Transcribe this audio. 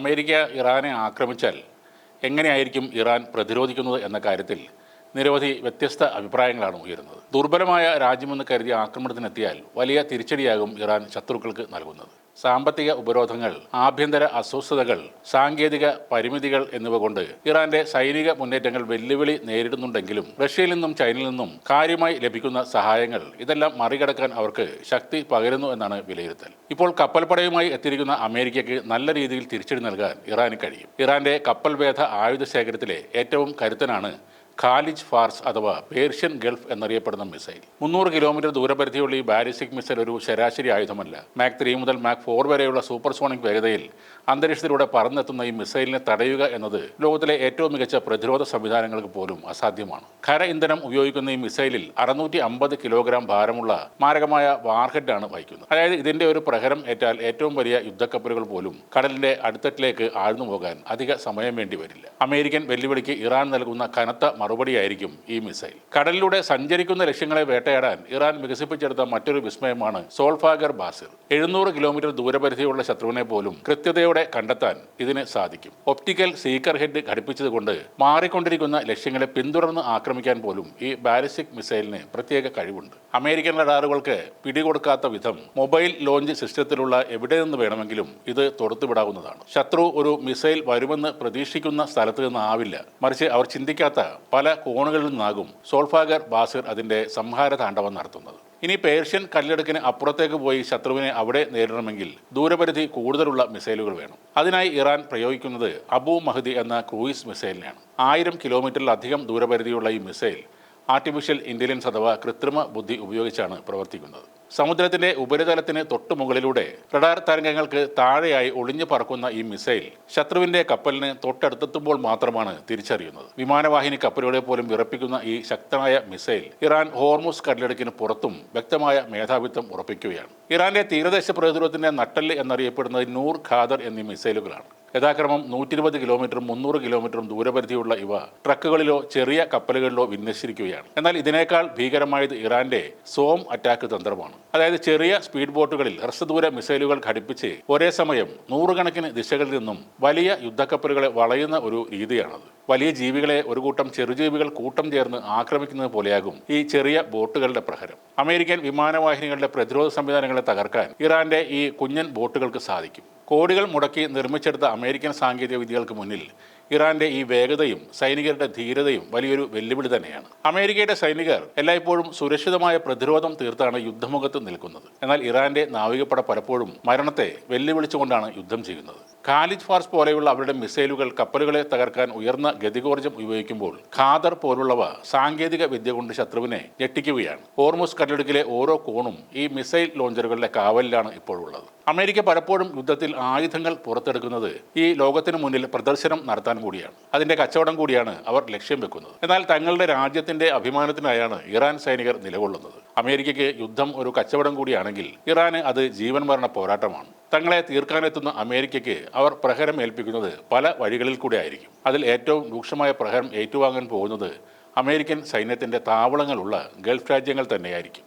America ഇറാനെ ആക്രമിച്ചാൽ എങ്ങനെയായിരിക്കും Iran പ്രതിരോധിക്കുന്നത് എന്ന കാര്യത്തിൽ നിരവധി വ്യത്യസ്ത അഭിപ്രായങ്ങളാണ് ഉയരുന്നത്. ദുർബലമായ രാജ്യമെന്ന് കരുതിയ ആക്രമണത്തിനെത്തിയാൽ വലിയ തിരിച്ചടിയാകും ഇറാൻ ശത്രുക്കൾക്ക് നൽകുന്നത്. സാമ്പത്തിക ഉപരോധങ്ങൾ ആഭ്യന്തര അസ്വസ്ഥതകൾ സാങ്കേതിക പരിമിതികൾ എന്നിവ കൊണ്ട് ഇറാന്റെ സൈനിക മുന്നേറ്റങ്ങൾ വെല്ലുവിളി നേരിടുന്നുണ്ടെങ്കിലും റഷ്യയിൽ നിന്നും ചൈനയിൽ നിന്നും കാര്യമായി ലഭിക്കുന്ന സഹായങ്ങൾ ഇതെല്ലാം മറികടക്കാൻ അവർക്ക് ശക്തി പകരുന്നു എന്നാണ് വിലയിരുത്തൽ. ഇപ്പോൾ കപ്പൽപ്പടയുമായി എത്തിയിരിക്കുന്ന അമേരിക്കയ്ക്ക് നല്ല രീതിയിൽ തിരിച്ചടി നൽകാൻ ഇറാന് കഴിയും. ഇറാന്റെ കപ്പൽ വേധ ആയുധ ശേഖരത്തിലെ ഏറ്റവും കരുത്തനാണ് ഖാലിജ് ഫാർസ് അഥവാ പേർഷ്യൻ ഗൾഫ് എന്നറിയപ്പെടുന്ന മിസൈൽ. മുന്നൂറ് കിലോമീറ്റർ ദൂരപരിധിയുള്ള ഈ ബാലിസ്റ്റിക് മിസൈൽ ഒരു ശരാശരി ആയുധമല്ല. മാക് ത്രീ മുതൽ മാക് ഫോർ വരെയുള്ള സൂപ്പർസോണിക് വേഗതയിൽ അന്തരീക്ഷത്തിലൂടെ പറന്നെത്തുന്ന ഈ മിസൈലിനെ തടയുക എന്നത് ലോകത്തിലെ ഏറ്റവും മികച്ച പ്രതിരോധ സംവിധാനങ്ങൾക്ക് പോലും അസാധ്യമാണ്. ഖര ഇന്ധനം ഉപയോഗിക്കുന്ന ഈ മിസൈലിൽ അറുന്നൂറ്റി അമ്പത് കിലോഗ്രാം ഭാരമുള്ള മാരകമായ വാർഹെഡാണ് വഹിക്കുന്നത്. അതായത് ഇതിന്റെ ഒരു പ്രഹരം ഏറ്റാൽ ഏറ്റവും വലിയ യുദ്ധക്കപ്പലുകൾ പോലും കടലിന്റെ അടുത്തട്ടിലേക്ക് ആഴ്ന്നു പോകാൻ അധിക സമയം വേണ്ടി വരില്ല. അമേരിക്കൻ വെല്ലുവിളിക്ക് ഇറാൻ നൽകുന്ന കനത്ത മറുപടിയായിരിക്കും ഈ മിസൈൽ. കടലിലൂടെ സഞ്ചരിക്കുന്ന ലക്ഷ്യങ്ങളെ വേട്ടയാടാൻ ഇറാൻ വികസിപ്പിച്ചെടുത്ത മറ്റൊരു വിസ്മയമാണ് സോൾഫാഗർ ബാസിർ എഴുന്നൂറ് കിലോമീറ്റർ ദൂരപരിധിയുള്ള ശത്രുവിനെ പോലും കൃത്യതയോടെ കണ്ടെത്താൻ ഇതിന് സാധിക്കും. ഒപ്റ്റിക്കൽ സീക്കർ ഹെഡ് ഘടിപ്പിച്ചതുകൊണ്ട് മാറിക്കൊണ്ടിരിക്കുന്ന ലക്ഷ്യങ്ങളെ പിന്തുടർന്ന് ആക്രമിക്കാൻ പോലും ഈ ബാലിസ്റ്റിക് മിസൈലിന് പ്രത്യേക കഴിവുണ്ട്. അമേരിക്കൻ റഡാറുകൾക്ക് പിടികൊടുക്കാത്ത വിധം മൊബൈൽ ലോഞ്ച് സിസ്റ്റത്തിലുള്ള എവിടെ നിന്ന് വേണമെങ്കിലും ഇത് തൊടുത്തുവിടാവുന്നതാണ് ശത്രു ഒരു മിസൈൽ വരുമെന്ന് പ്രതീക്ഷിക്കുന്ന സ്ഥലത്ത് നിന്നാവില്ല മറിച്ച് അവർ ചിന്തിക്കാത്ത പല കോണുകളിൽ നിന്നാകും സോൾഫാഗർ ബാസിർ അതിന്റെ സംഹാര താണ്ഡവം നടത്തുന്നത്. ഇനി പേർഷ്യൻ കല്ലെടുക്കിന് അപ്പുറത്തേക്ക് പോയി ശത്രുവിനെ അവിടെ നേരിടണമെങ്കിൽ ദൂരപരിധി കൂടുതലുള്ള മിസൈലുകൾ വേണം. അതിനായി ഇറാൻ പ്രയോഗിക്കുന്നത് അബു മഹദി എന്ന ക്രൂയിസ് മിസൈലിനെയാണ്. ആയിരം കിലോമീറ്ററിലധികം ദൂരപരിധിയുള്ള ഈ മിസൈൽ ആർട്ടിഫിഷ്യൽ ഇന്റലിജൻസ് അഥവാ കൃത്രിമ ബുദ്ധി ഉപയോഗിച്ചാണ് പ്രവർത്തിക്കുന്നത്. സമുദ്രത്തിന്റെ ഉപരിതലത്തിന് തൊട്ടു മുകളിലൂടെ റഡാർ തരംഗങ്ങൾക്ക് താഴെയായി ഒളിഞ്ഞു പറക്കുന്ന ഈ മിസൈൽ ശത്രുവിന്റെ കപ്പലിന് തൊട്ടടുത്തെത്തുമ്പോൾ മാത്രമാണ് തിരിച്ചറിയുന്നത്. വിമാനവാഹിനി കപ്പലുകളെ പോലും വിറപ്പിക്കുന്ന ഈ ശക്തമായ മിസൈൽ ഇറാൻ ഹോർമുസ് കടലിടുക്കിന് പുറത്തും വ്യക്തമായ മേധാവിത്വം ഉറപ്പിക്കുകയാണ്. ഇറാന്റെ തീരദേശ പ്രതിരോധത്തിന്റെ നട്ടൽ എന്നറിയപ്പെടുന്നത് നൂർ ഖാദർ എന്നീ മിസൈലുകളാണ്. യഥാക്രമം നൂറ്റി ഇരുപത് കിലോമീറ്ററും മുന്നൂറ് കിലോമീറ്ററും ദൂരപരിധിയുള്ള ഇവ ട്രക്കുകളിലോ ചെറിയ കപ്പലുകളിലോ വിന്യസിച്ചിരിക്കുകയാണ്. എന്നാൽ ഇതിനേക്കാൾ ഭീകരമായത് ഇറാന്റെ സോം അറ്റാക്ക് തന്ത്രമാണ്. അതായത് ചെറിയ സ്പീഡ് ബോട്ടുകളിൽ ഹ്രസ്വദൂര മിസൈലുകൾ ഘടിപ്പിച്ച് ഒരേ സമയം നൂറുകണക്കിന് ദിശകളിൽ നിന്നും വലിയ യുദ്ധക്കപ്പലുകളെ വളയുന്ന ഒരു രീതിയാണത്. വലിയ ജീവികളെ ഒരു കൂട്ടം ചെറുജീവികൾ കൂട്ടം ചേർന്ന് ആക്രമിക്കുന്നത് പോലെയാകും ഈ ചെറിയ ബോട്ടുകളുടെ പ്രഹരം. അമേരിക്കൻ വിമാനവാഹിനികളുടെ പ്രതിരോധ സംവിധാനങ്ങളെ തകർക്കാൻ ഇറാന്റെ ഈ കുഞ്ഞൻ ബോട്ടുകൾക്ക് സാധിക്കും. കോടികൾ മുടക്കി നിർമ്മിച്ചെടുത്ത അമേരിക്കൻ സാങ്കേതിക വിദ്യകൾക്ക് മുന്നിൽ ഇറാന്റെ ഈ വേഗതയും സൈനികരുടെ ധീരതയും വലിയൊരു വെല്ലുവിളി തന്നെയാണ്. അമേരിക്കയുടെ സൈനികർ എല്ലായ്പ്പോഴും സുരക്ഷിതമായ പ്രതിരോധം തീർത്താണ് യുദ്ധമുഖത്ത് നിൽക്കുന്നത്. എന്നാൽ ഇറാന്റെ നാവികപ്പട പലപ്പോഴും മരണത്തെ വെല്ലുവിളിച്ചുകൊണ്ടാണ് യുദ്ധം ചെയ്യുന്നത്. ഖാലിദ് ഫാർസ് പോലെയുള്ള അവരുടെ മിസൈലുകൾ കപ്പലുകളെ തകർക്കാൻ ഉയർന്ന ഗതികോർജം ഉപയോഗിക്കുമ്പോൾ ഖാദർ പോലുള്ളവ സാങ്കേതിക വിദ്യ കൊണ്ട് ശത്രുവിനെ ഞെട്ടിക്കുകയാണ്. ഓർമുസ് കടലിടുക്കിലെ ഓരോ കോണും ഈ മിസൈൽ ലോഞ്ചറുകളുടെ കാവലിലാണ് ഇപ്പോഴുള്ളത്. അമേരിക്ക പലപ്പോഴും യുദ്ധത്തിൽ ആയുധങ്ങൾ പുറത്തെടുക്കുന്നത് ഈ ലോകത്തിന് മുന്നിൽ പ്രദർശനം നടത്താൻ കൂടിയാണ്. അതിന്റെ കച്ചവടം കൂടിയാണ് അവർ ലക്ഷ്യം വെക്കുന്നത്. എന്നാൽ തങ്ങളുടെ രാജ്യത്തിന്റെ അഭിമാനത്തിനായാണ് ഇറാൻ സൈനികർ നിലകൊള്ളുന്നത്. അമേരിക്കയ്ക്ക് യുദ്ധം ഒരു കച്ചവടം കൂടിയാണെങ്കിൽ ഇറാന് അത് ജീവൻ മരണ പോരാട്ടമാണ്. തങ്ങളെ തീർക്കാനെത്തുന്ന അമേരിക്കയ്ക്ക് അവർ പ്രഹരം ഏൽപ്പിക്കുന്നത് പല വഴികളിൽ കൂടെ ആയിരിക്കും. അതിൽ ഏറ്റവും രൂക്ഷമായ പ്രഹരം ഏറ്റുവാങ്ങാൻ പോകുന്നത് അമേരിക്കൻ സൈന്യത്തിന്റെ താവളങ്ങളുള്ള ഗൾഫ് രാജ്യങ്ങൾ തന്നെയായിരിക്കും.